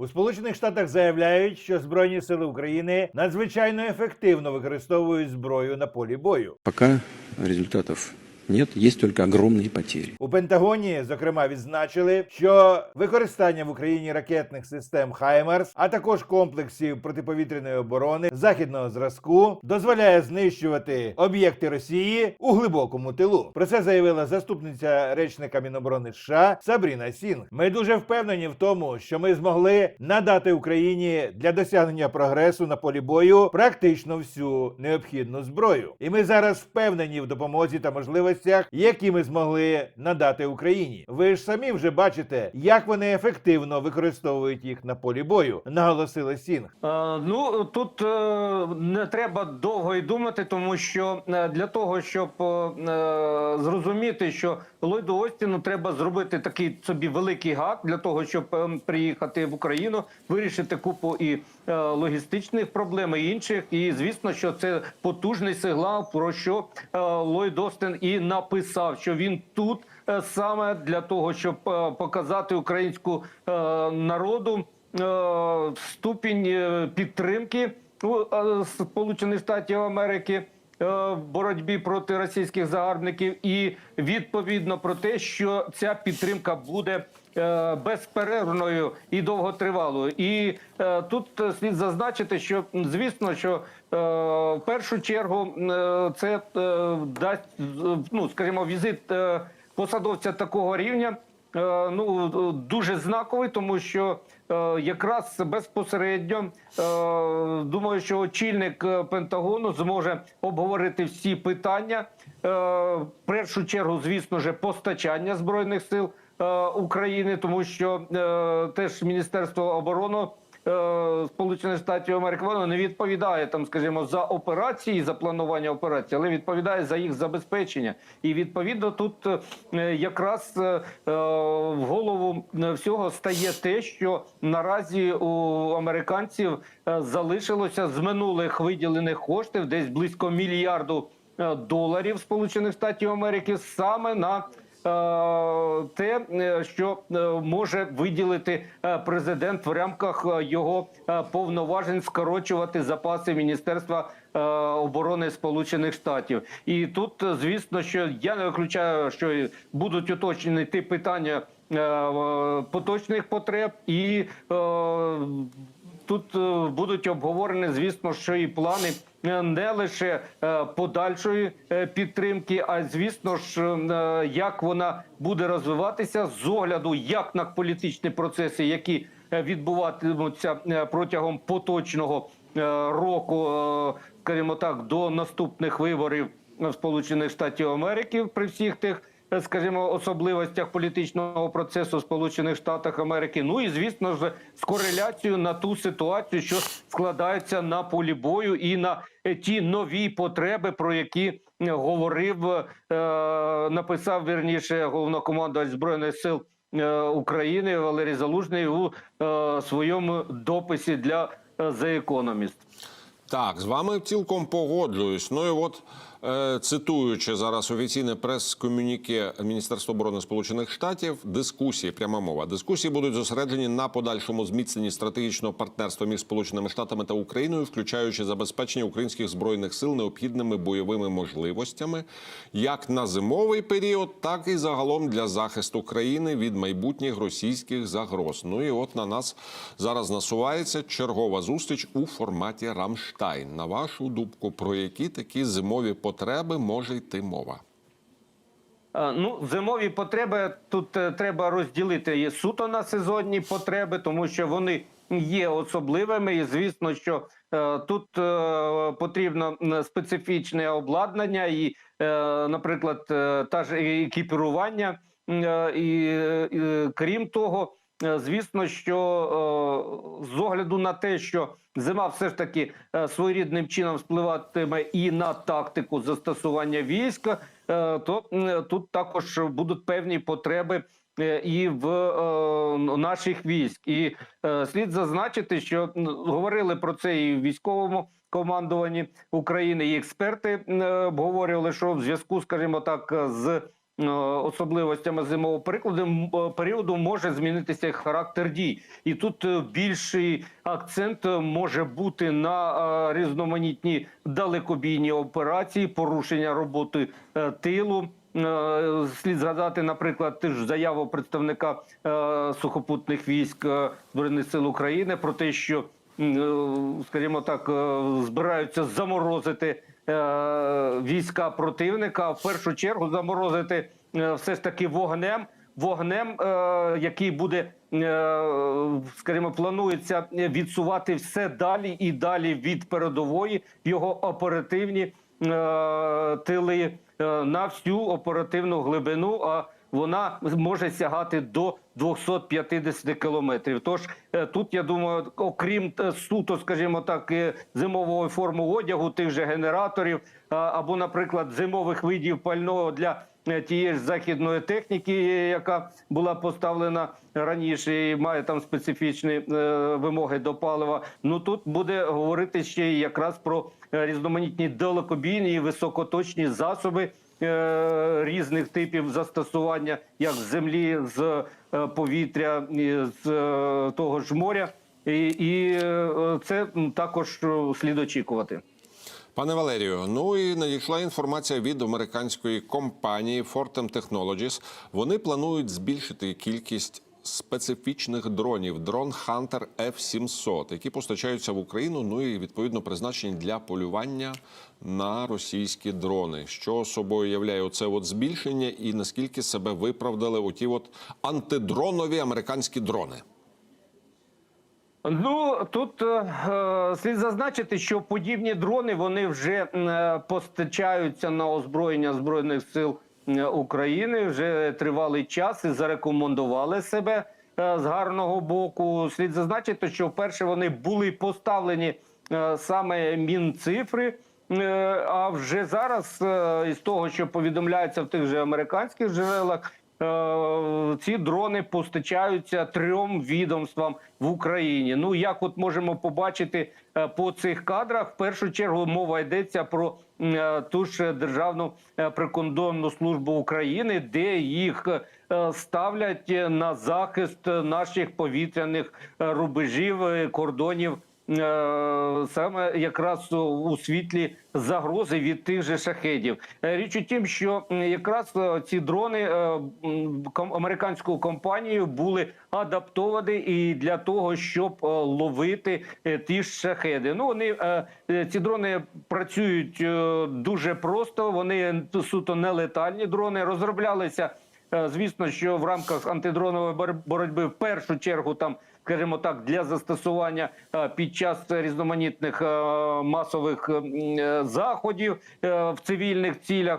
У Сполучених Штатах заявляють, що Збройні сили України надзвичайно ефективно використовують зброю на полі бою. Поки результатов нет, есть только огромные потери. У Пентагоні, зокрема, відзначили, що використання в Україні ракетних систем Хаймерс, а також комплексів протиповітряної оборони західного зразку, дозволяє знищувати об'єкти Росії у глибокому тилу. Про це заявила заступниця речника Міноборони США Сабріна Сінг. Ми дуже впевнені в тому, що ми змогли надати Україні для досягнення прогресу на полі бою практично всю необхідну зброю. І ми зараз впевнені в допомозі та можливостях, які ми змогли надати Україні. Ви ж самі вже бачите, як вони ефективно використовують їх на полі бою, наголосила Сінг. Е, Ну тут е, не треба довго й думати, тому що е, для того, щоб е, е, зрозуміти, що Ллойду Остіну треба зробити такий собі великий гак для того, щоб е, приїхати в Україну, вирішити купу і е, логістичних проблем і інших. І звісно, що це потужний сигнал, про що е, Ллойд Остін і написав, що він тут е, саме для того, щоб е, показати українську е, народу ступінь підтримки Сполучених Штатів Америки в боротьбі проти російських загарбників, і відповідно про те, що ця підтримка буде безперервною і довготривалою. І е, тут е, слід зазначити, що звісно, що е, в першу чергу е, це е, дасть е, ну, скажімо, візит е, посадовця такого рівня. Е, ну дуже знаковий, тому що е, якраз безпосередньо е, думаю, що очільник е, Пентагону зможе обговорити всі питання. Е, в першу чергу, звісно ж, постачання збройних сил е, України, тому що е, теж Міністерство оборони. е, Сполучених Штатів Америки воно не відповідає там, скажімо, за операції, за планування операцій, але відповідає за їх забезпечення. І відповідно тут е, якраз е, е, в голову е, всього стає те, що наразі у американців е, залишилося з минулих виділених коштів десь близько мільярду е, доларів Сполучених Штатів Америки саме на е, те, е, що е, може виділити е, президент в рамках е, його е, повноважень скорочувати запаси Міністерства е, оборони Сполучених Штатів. І тут, е, звісно, що я не виключаю, що будуть уточнені ті питання е, е, поточних потреб і. Тут е, будуть обговорені, звісно, що і плани е, не лише е, подальшої підтримки, а звісно ж, як вона буде розвиватися з огляду як на політичні процеси, які відбуватимуться протягом поточного року, скажімо так, до наступних виборів Сполучених Штатів Америки при всіх тих скажімо, особливостях політичного процесу Сполучених Штатах Америки. Ну і звісно ж, з кореляцією на ту ситуацію, що складається на полі бою, і на е, ті нові потреби, про які е, говорив, е, написав вірніше головнокомандувач збройних сил. України Валерій Залужний у е, своєму дописі для The Economist. Так, з вами цілком погоджуюсь. Ну і от цитуючи зараз офіційне прес-комюніке Міністерства оборони Сполучених Штатів, дискусії, пряма мова, дискусії будуть зосереджені на подальшому зміцненні стратегічного партнерства між Сполученими Штатами та Україною, включаючи забезпечення українських збройних сил необхідними бойовими можливостями, як на зимовий період, так і загалом для захисту країни від майбутніх російських загроз. Ну і от на нас зараз насувається чергова зустріч у форматі Рамштайн. На вашу думку, про які такі зимові потреби може йти мова? Е, Ну, зимові потреби тут е, треба розділити є суто на сезонні потреби, тому що вони є особливими, і звісно, що е, тут е, потрібно специфічне обладнання, і, е, наприклад, е, та ж екіпірування. Е, І, і крім того, звісно, що е, з огляду на те, що зима все ж таки е, своєрідним чином впливатиме і на тактику застосування війська, е, то тут також будуть певні потреби. е, І в е, наших військ, і е, слід зазначити, що говорили про це і в військовому командуванні України, і експерти е, обговорювали, що в зв'язку, скажімо так, з е, особливостями зимового перекладу м- е, періоду може змінитися характер дій, і тут е, більший акцент е, може бути на е, різноманітні далекобійні операції, порушення роботи е, тилу. Е, Слід згадати, наприклад, теж заяву представника е, сухопутних військ е, збройних сил України про те, що е, скажімо так, е, збираються заморозити е, війська противника. В першу чергу заморозити е, все ж таки вогнем. Вогнем, е, який буде, е, скажімо, планується відсувати все далі і далі від передової його оперативні е, тили е, на всю оперативну глибину. А вона може сягати до 250 кілометрів. Тож е, тут я думаю, окрім е, суто, скажімо так, е, зимової форми одягу, тих же генераторів, або, наприклад, зимових видів пального для тієї ж західної техніки, е, яка була поставлена раніше, і має там специфічні е, вимоги до палива. Ну тут буде говорити ще якраз про е, різноманітні далекобійні і високоточні засоби е, різних типів застосування, як з землі, з е, повітря, з е, того ж моря. І, е, це також е, слід очікувати. Пане Валерію, ну і надійшла інформація від американської компанії Fortem Technologies. Вони планують збільшити кількість специфічних дронів дрон Hunter F-700, які постачаються в Україну. Ну і відповідно призначені для полювання на російські дрони. Що собою являє оце от збільшення, і наскільки себе виправдали оті от антидронові американські дрони? Ну тут е, е, слід зазначити, що подібні дрони вони вже е, постачаються на озброєння збройних сил України вже тривалий час і зарекомендували себе е, з гарного боку. Слід зазначити, що вперше вони були поставлені е, саме мінцифри. Е, А вже зараз, е, із того, що повідомляється в тих же американських джерелах, ці дрони постачаються трьом відомствам в Україні. Ну як от можемо побачити е, по цих кадрах, в першу чергу мова йдеться про е, ту ж державну е, прикордонну службу України, де їх е, ставлять на захист наших повітряних е, рубежів е, кордонів. Е, Саме якраз у світлі загрози від тих же шахедів. Е, Річ у тім, що якраз е, ці дрони американською компанією були адаптовані і для того, щоб ловити ті ж шахеди. Ну вони ці дрони працюють дуже просто. Вони суто нелетальні дрони розроблялися. Звісно, що в рамках антидронової бор- боротьби в першу чергу там, скажімо так, для застосування е, під час різноманітних е, масових е, заходів в цивільних цілях.